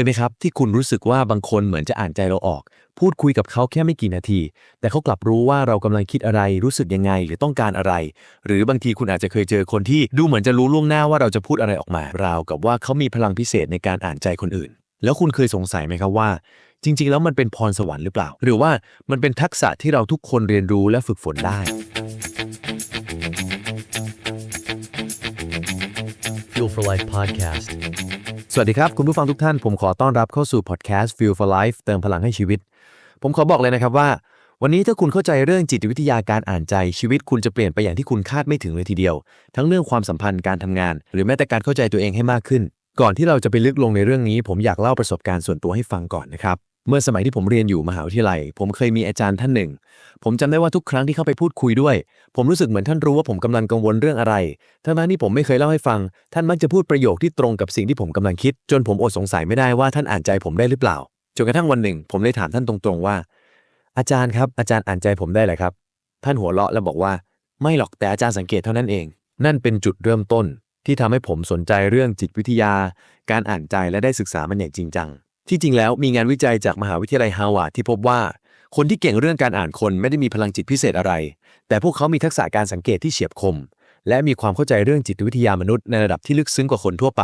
ยไหมครับ ที่คุณรู้สึกว่าบางคนเหมือนจะอ่านใจเราออก พูดคุยกับเขาแค่ไม่กี่นาที แต่เขากลับรู้ว่าเรากำลังคิดอะไรรู้สึกยังไงหรือต้องการอะไร หรือบางทีคุณอาจจะเคยเจอคนที่ดูเหมือนจะรู้ล่วงหน้าว่าเราจะพูดอะไรออกมาราวกับว่าเขามีพลังพิเศษในการอ่านใจคนอื่น แล้วคุณเคยสงสัยไหมครับว่า จริง ๆ แล้วมันเป็นพรสวรรค์หรือเปล่า หรือว่ามันเป็นทักษะที่เราทุกคนเรียนรู้และฝึกฝนได้ Fuel for Life podcast. สวัสดีครับ คุณผู้ฟังทุกท่าน ผมขอต้อนรับเข้าสู่พอดแคสต์ Feel for Life เติมพลังให้ชีวิต ผมขอบอกเลยนะครับว่า วันนี้ถ้าคุณเข้าใจเรื่องจิตวิทยาการอ่านใจชีวิตคุณจะเปลี่ยนไปอย่างที่คุณคาดไม่ถึงเลยทีเดียว ทั้งเรื่องความสัมพันธ์การทำงาน หรือแม้แต่การเข้าใจตัวเองให้มากขึ้น ก่อนที่เราจะไปลึกลงในเรื่องนี้ ผมอยากเล่าประสบการณ์ส่วนตัวให้ฟังก่อนนะครับ เมื่อสมัยที่ผมเรียนอยู่มหาวิทยาลัย ผมเคยมีอาจารย์ท่านหนึ่ง ผมจำได้ว่าทุกครั้งที่เข้าไปพูดคุยด้วย ผมรู้สึกเหมือนท่านรู้ว่าผมกำลังกังวลเรื่องอะไร ทั้งนั้นที่ผมไม่เคยเล่าให้ฟัง ท่านมักจะพูดประโยคที่ตรงกับสิ่งที่ผมกำลังคิด จนผมอดสงสัยไม่ได้ว่าท่านอ่านใจผมได้หรือเปล่า จนกระทั่งวันหนึ่ง ผมได้ถามท่านตรงๆว่า อาจารย์ครับ อาจารย์อ่านใจผมได้เหรอครับ ท่านหัวเราะแล้วบอกว่า ไม่หรอกแต่อาจารย์สังเกตเท่านั้นเอง นั่นเป็นจุดเริ่มต้น ที่ทำให้ผมสนใจเรื่องจิตวิทยา การอ่านใจและได้ศึกษามันอย่างจริงจัง ที่จริงแล้วมีงานวิจัยจากมหาวิทยาลัยฮาวาดที่พบว่า คนที่เก่งเรื่องการอ่านคนไม่ได้มีพลังจิตพิเศษอะไร แต่พวกเขามีทักษะการสังเกตที่เฉียบคม และมีความเข้าใจเรื่องจิตวิทยามนุษย์ในระดับที่ลึกซึ้งกว่าคนทั่วไป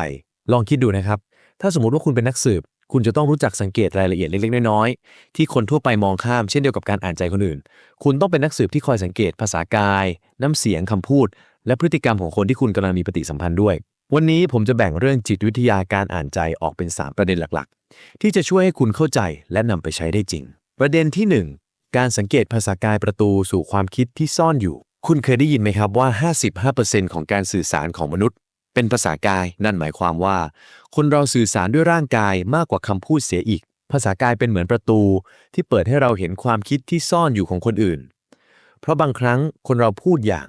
ลองคิดดูนะครับ ถ้าสมมติว่าคุณเป็นนักสืบ คุณจะต้องรู้จักสังเกตรายละเอียดเล็กๆน้อยๆที่คนทั่วไปมองข้ามเช่นเดียวกับการอ่านใจคนอื่น คุณต้องเป็นนักสืบที่คอยสังเกตภาษากาย น้ำเสียงคำพูด และพฤติกรรมของคนที่คุณกำลังมีปฏิสัมพันธ์ด้วย วันนี้ผมจะแบ่งเรื่องจิตวิทยาการอ่านใจออกเป็น 3 ประเด็นหลักๆ ที่จะช่วยให้คุณเข้าใจและนำไปใช้ได้จริง ประเด็นที่ 1 การสังเกตภาษากายประตูสู่ความคิดที่ซ่อนอยู่ คุณเคยได้ยินไหมครับว่า 55%ของการสื่อสารของมนุษย์ เป็นภาษากาย นั่นหมายความว่า คนเราสื่อสารด้วยร่างกายมากกว่าคำพูดเสียอีก ภาษากายเป็นเหมือนประตู ที่เปิดให้เราเห็นความคิดที่ซ่อนอยู่ของคนอื่น เพราะบางครั้งคนเราพูดอย่าง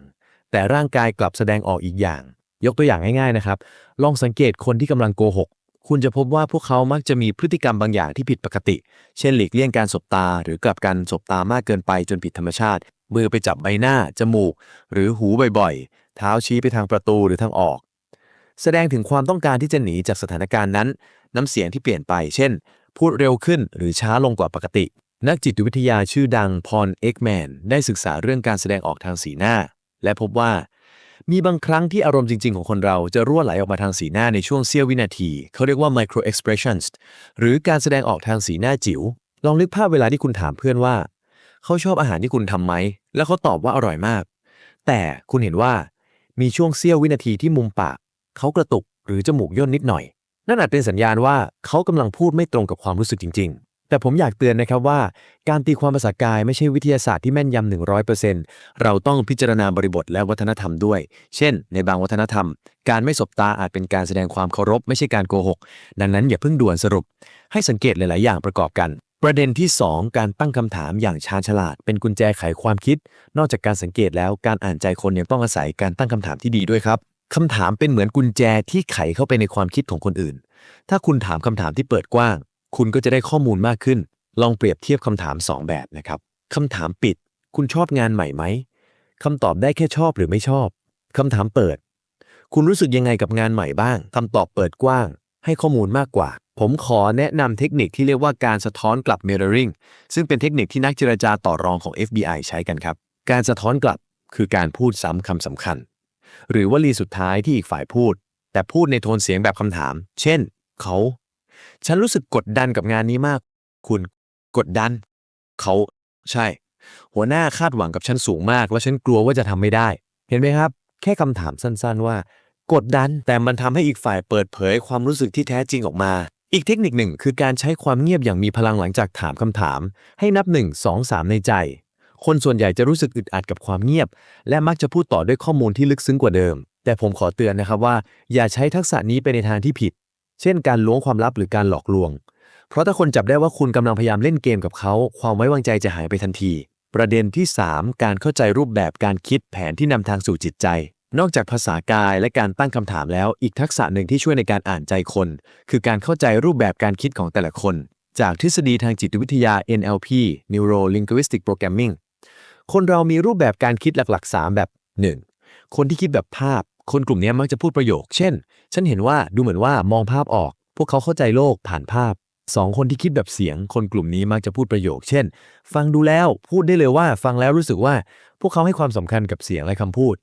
แต่ร่างกายกลับแสดงออกอีกอย่าง ยกตัวอย่างง่ายๆนะครับ ลองสังเกตคนที่กำลังโกหก คุณจะพบว่าพวกเขามักจะมีพฤติกรรมบางอย่างที่ผิดปกติ เช่นหลีกเลี่ยงการสบตา หรือกลับกันสบตามากเกินไปจนผิดธรรมชาติ มือไปจับใบหน้า จมูก หรือหูบ่อยๆ เท้าชี้ไปทางประตูหรือทางออก แสดงถึงความต้องการที่จะหนีจากสถานการณ์นั้น น้ำเสียงที่เปลี่ยนไป เช่น พูดเร็วขึ้นหรือช้าลงกว่าปกติ นักจิตวิทยาชื่อดังพอลเอ็กแมนได้ศึกษาเรื่องการแสดงออกทางสีหน้า และพบว่า มีบางครั้งที่อารมณ์จริง ๆ ของคนเราจะรั่วไหลออกมาทางสีหน้าในช่วงเสี้ยววินาที เขาเรียกว่า micro expressions หรือการแสดงออกทางสีหน้าจิ๋ว ลองนึกภาพเวลาที่คุณถามเพื่อนว่า เขาชอบอาหารที่คุณทำไหม แล้วเขาตอบว่าอร่อยมาก แต่คุณเห็นว่ามีช่วงเสี้ยววินาทีที่มุมปาก เขากระตุกหรือจมูกย่นนิดหน่อย นั่นอาจเป็นสัญญาณว่าเขากำลังพูดไม่ตรงกับความรู้สึกจริง ๆ แต่ผมอยากเตือนนะครับว่า การตีความภาษากายไม่ใช่วิทยาศาสตร์ที่แม่นยำ100%เราต้องพิจารณาบริบทและวัฒนธรรมด้วย เช่น ในบางวัฒนธรรม การไม่สบตาอาจเป็นการแสดงความเคารพ ไม่ใช่การโกหก ดังนั้นอย่าเพิ่งด่วนสรุป ให้สังเกตหลาย ๆ อย่างประกอบกัน ประเด็นที่ 2 การตั้งคำถามอย่างชาญฉลาด เป็นกุญแจไขความคิด นอกจากการสังเกตแล้วการอ่านใจคนยังต้องอาศัยการตั้งคำถามที่ดีด้วยครับคำถามเป็นเหมือนกุญแจที่ไขเข้าไปในความคิดของคนอื่น ถ้าคุณถามคำถามที่เปิดกว้าง คุณก็จะได้ข้อมูลมากขึ้น ลองเปรียบเทียบคำถาม 2 แบบนะครับคำถามปิด คุณชอบงานใหม่ไหมคำตอบได้แค่ชอบหรือไม่ชอบคำถามเปิด คุณรู้สึกยังไงกับงานใหม่บ้างคำตอบเปิดกว้าง ให้ข้อมูลมากกว่า ผมขอแนะนำเทคนิคที่เรียกว่าการสะท้อนกลับ mirroring ซึ่งเป็นเทคนิคที่นักเจรจาต่อรองของ FBI ใช้กันครับ การสะท้อนกลับคือการพูดซ้ำคำสำคัญ หรือวลีสุดท้ายที่อีกฝ่ายพูด แต่พูดในโทนเสียงแบบคำถาม เช่น เขา ฉันรู้สึกกดดันกับงานนี้มาก คุณกดดัน เขาใช่ หัวหน้าคาดหวังกับฉันสูงมาก แล้วฉันกลัวว่าจะทำไม่ได้ เห็นไหมครับ แค่คำถามสั้นๆว่า กดดันแต่มันทำให้อีกฝ่ายเปิดเผยความรู้สึกที่แท้จริงออกมา อีกเทคนิคหนึ่งคือการใช้ความเงียบอย่างมีพลังหลังจากถามคำถาม ให้นับ 1 2 3 ในใจ คนส่วนใหญ่จะรู้สึกอึดอัดกับความเงียบ และมักจะพูดต่อด้วยข้อมูลที่ลึกซึ้งกว่าเดิม แต่ผมขอเตือนนะครับว่า อย่าใช้ทักษะนี้ไปในทางที่ผิด เช่นการล้วงความลับหรือการหลอกลวง เพราะถ้าคนจับได้ว่าคุณกำลังพยายามเล่นเกมกับเขา ความไว้วางใจจะหายไปทันที ประเด็นที่ 3 การเข้าใจรูปแบบการคิดแผนที่นำทางสู่จิตใจ นอกจากภาษากายและการตั้งคำถามแล้ว อีกทักษะหนึ่งที่ช่วยในการอ่านใจคน คือการเข้าใจรูปแบบการคิดของแต่ละคน จากทฤษฎีทางจิตวิทยา NLP Neuro Linguistic Programming คนเรามีรูปแบบการคิดหลักๆ 3 แบบ 1. คนที่คิดแบบภาพ คนกลุ่มนี้มักจะพูดประโยค เช่น ฉันเห็นว่าดูเหมือนว่ามองภาพออก พวกเขาเข้าใจโลกผ่านภาพสองคนที่คิดแบบเสียง คนกลุ่มนี้มักจะพูดประโยค เช่น ฟังดูแล้วพูดได้เลยว่า ฟังแล้วรู้สึกว่า พวกเขาให้ความสำคัญกับเสียงและคำพูด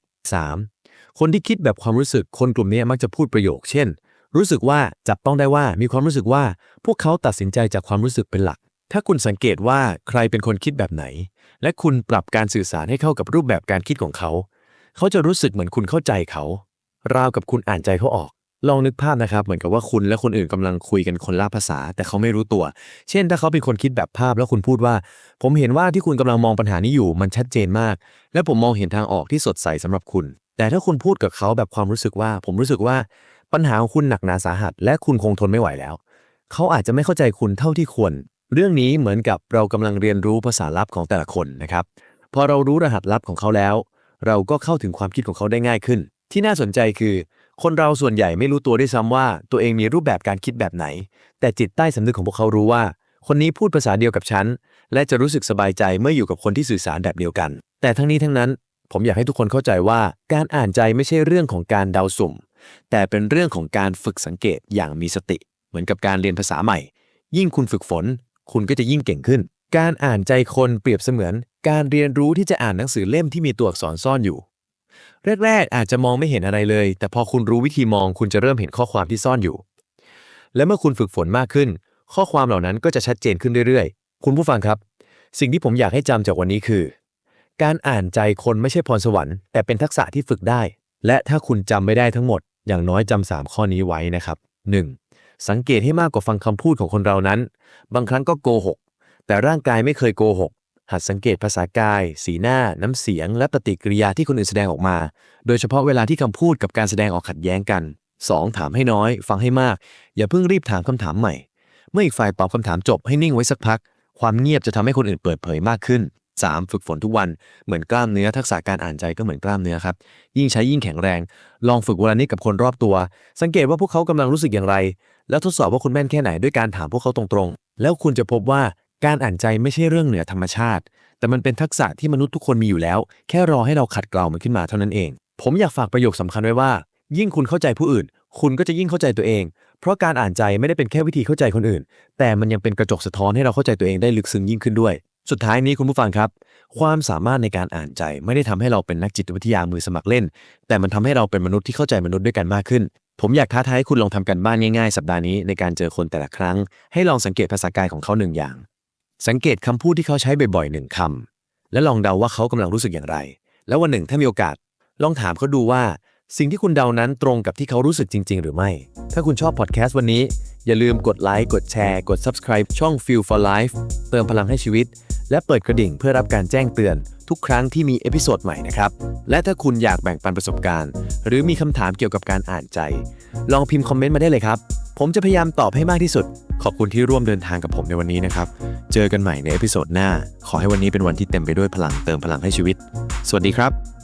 3. คนที่คิดแบบความรู้สึก คนกลุ่มนี้มักจะพูดประโยค เช่น รู้สึกว่าจับต้องได้ว่ามีความรู้สึกว่า พวกเขาตัดสินใจจากความรู้สึกเป็นหลัก ถ้าคุณสังเกตว่าใครเป็นคนคิดแบบไหน และคุณปรับการสื่อสารให้เข้ากับรูปแบบการคิดของเขา เขาจะรู้สึกเหมือนคุณเข้าใจเขา ราวกับคุณอ่านใจเขาออก ลองนึกภาพนะครับ เหมือนกับว่าคุณและคนอื่นกำลังคุยกันคนละภาษา แต่เขาไม่รู้ตัว เช่น ถ้าเขาเป็นคนคิดแบบภาพแล้วคุณพูดว่า ผมเห็นว่าที่คุณกำลังมองปัญหานี้อยู่มันชัดเจนมาก และผมมองเห็นทางออกที่สดใสสำหรับคุณ แต่ถ้าคุณพูดกับเขาแบบความรู้สึกว่า ผมรู้สึกว่าปัญหาของคุณหนักหนาสาหัส และคุณคงทนไม่ไหวแล้ว เขาอาจจะไม่เข้าใจคุณเท่าที่ควร เรื่องนี้เหมือนกับเรากำลังเรียนรู้ภาษาลับของแต่ละคนนะครับ พอเรารู้รหัสลับของเขาแล้ว เราก็เข้าถึงความคิดของเขาได้ง่ายขึ้น ที่น่าสนใจคือ คนเราส่วนใหญ่ไม่รู้ตัวด้วยซ้ำว่า ตัวเองมีรูปแบบการคิดแบบไหน แต่จิตใต้สำนึกของพวกเขารู้ว่า คนนี้พูดภาษาเดียวกับฉัน และจะรู้สึกสบายใจเมื่ออยู่กับคนที่สื่อสารแบบเดียวกัน แต่ทั้งนี้ทั้งนั้น ผมอยากให้ทุกคนเข้าใจว่า การอ่านใจไม่ใช่เรื่องของการเดาสุ่ม แต่เป็นเรื่องของการฝึกสังเกตอย่างมีสติ เหมือนกับการเรียนภาษาใหม่ ยิ่งคุณฝึกฝน คุณก็จะยิ่งเก่งขึ้น การอ่านใจคนเปรียบเสมือน การเรียนรู้ที่จะอ่านหนังสือเล่มที่มีตัวอักษรซ่อนอยู่ แรก ๆ อาจจะมองไม่เห็นอะไรเลย แต่พอคุณรู้วิธีมองคุณจะเริ่มเห็นข้อความที่ซ่อนอยู่ และเมื่อคุณฝึกฝนมากขึ้น ข้อความเหล่านั้นก็จะชัดเจนขึ้นเรื่อยๆ คุณผู้ฟังครับ สิ่งที่ผมอยากให้จำจากวันนี้คือ การอ่านใจคนไม่ใช่พรสวรรค์แต่เป็นทักษะที่ฝึกได้ และถ้าคุณจำไม่ได้ทั้งหมด อย่างน้อยจำสามข้อนี้ไว้นะครับ 1. สังเกตให้มากกว่าฟังคำพูดของคนเรานั้น บางครั้งก็โกหกแต่ร่างกายไม่เคยโกหก หัดสังเกตภาษากาย สีหน้า น้ำเสียง และปฏิกิริยาที่คนอื่นแสดงออกมา โดยเฉพาะเวลาที่คำพูดกับการแสดงออกขัดแย้งกัน 2. ถามให้น้อย ฟังให้มาก อย่าเพิ่งรีบถามคำถามใหม่ เมื่ออีกฝ่ายตอบคำถามจบให้นิ่งไว้สักพัก ความเงียบจะทำให้คนอื่นเปิดเผยมากขึ้น 3. ฝึกฝนทุกวัน เหมือนกล้ามเนื้อทักษะการอ่านใจก็เหมือนกล้ามเนื้อครับ ยิ่งใช้ยิ่งแข็งแรง ลองฝึกเวลานี้กับคนรอบตัว สังเกตว่าพวกเขากำลังรู้สึกอย่างไร แล้วทดสอบว่าคุณแม่นแค่ไหนด้วยการถามพวกเขาตรงๆ แล้วคุณจะพบว่า การอ่านใจไม่ใช่เรื่องเหนือธรรมชาติ แต่มันเป็นทักษะที่มนุษย์ทุกคนมีอยู่แล้ว แค่รอให้เราขัดเกลามันขึ้นมาเท่านั้นเอง ผมอยากฝากประโยคสำคัญไว้ว่า ยิ่งคุณเข้าใจผู้อื่น คุณก็จะยิ่งเข้าใจตัวเอง เพราะการอ่านใจไม่ได้เป็นแค่วิธีเข้าใจคนอื่น แต่มันยังเป็นกระจกสะท้อนให้เราเข้าใจตัวเองได้ลึกซึ้งยิ่งขึ้นด้วย สุดท้ายนี้คุณผู้ฟังครับ ความสามารถในการอ่านใจไม่ได้ทำให้เราเป็นนักจิตวิทยามือสมัครเล่น แต่มันทำให้เราเป็นมนุษย์ที่เข้าใจมนุษย์ด้วยกันมากขึ้นผมอยากท้าทายให้คุณลองทำกันบ้านง่ายๆ สัปดาห์นี้ในการเจอคนแต่ละครั้ง ให้ลองสังเกตภาษากายของเขาหนึ่งอย่าง สังเกตคำพูดที่เขาใช้บ่อยๆหนึ่งคำและลองเดาว่าเขากำลังรู้สึกอย่างไร แล้ววันหนึ่งถ้ามีโอกาส ลองถามเขาดูว่า สิ่งที่คุณเดานั้นตรงกับที่เขารู้สึกจริง ๆ หรือไม่ ถ้าคุณชอบพอดแคสต์วันนี้ อย่าลืมกดไลค์กดแชร์ กด subscribe ช่อง Feel for Life เติมพลังให้ชีวิต และเปิดกระดิ่งเพื่อรับการแจ้งเตือน ทุกครั้งที่มีเอพิโซดใหม่นะครับ และถ้าคุณอยากแบ่งปันประสบการณ์ หรือมีคำถามเกี่ยวกับการอ่านใจ ลองพิมพ์คอมเมนต์มาได้เลยครับ ผมจะพยายามตอบให้มากที่สุด ขอบคุณที่ร่วมเดินทางกับผมในวันนี้นะครับ เจอกันใหม่ในเอพิโซดหน้า ขอให้วันนี้เป็นวันที่เต็มไปด้วยพลังเติมพลังให้ชีวิต สวัสดีครับ